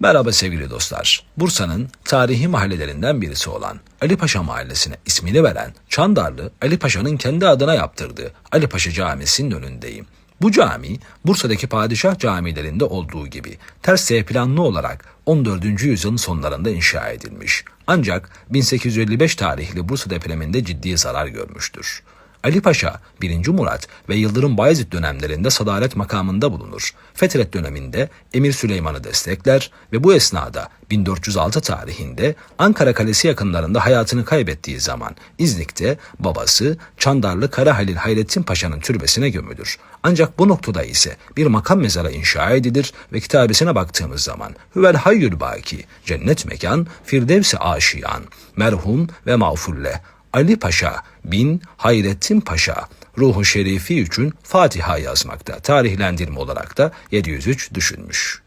Merhaba sevgili dostlar. Bursa'nın tarihi mahallelerinden birisi olan Ali Paşa Mahallesi'ne ismini veren Çandarlı Ali Paşa'nın kendi adına yaptırdığı Ali Paşa Camisi'nin önündeyim. Bu cami Bursa'daki padişah camilerinde olduğu gibi ters planlı olarak 14. yüzyılın sonlarında inşa edilmiş. Ancak 1855 tarihli Bursa depreminde ciddi zarar görmüştür. Ali Paşa 1. Murat ve Yıldırım Bayezid dönemlerinde sadaret makamında bulunur. Fetret döneminde Emir Süleyman'ı destekler ve bu esnada 1406 tarihinde Ankara Kalesi yakınlarında hayatını kaybettiği zaman İznik'te babası Çandarlı Kara Halil Hayrettin Paşa'nın türbesine gömülür. Ancak bu noktada ise bir makam mezarı inşa edilir ve kitabesine baktığımız zaman Hüvel Hayyül Baki, cennet mekan, Firdevs-i Aşiyan, merhum ve mağfulle, Ali Paşa bin Hayrettin Paşa ruhu şerifi için Fatiha yazmakta. Tarihlendirme olarak da 703 düşünmüş.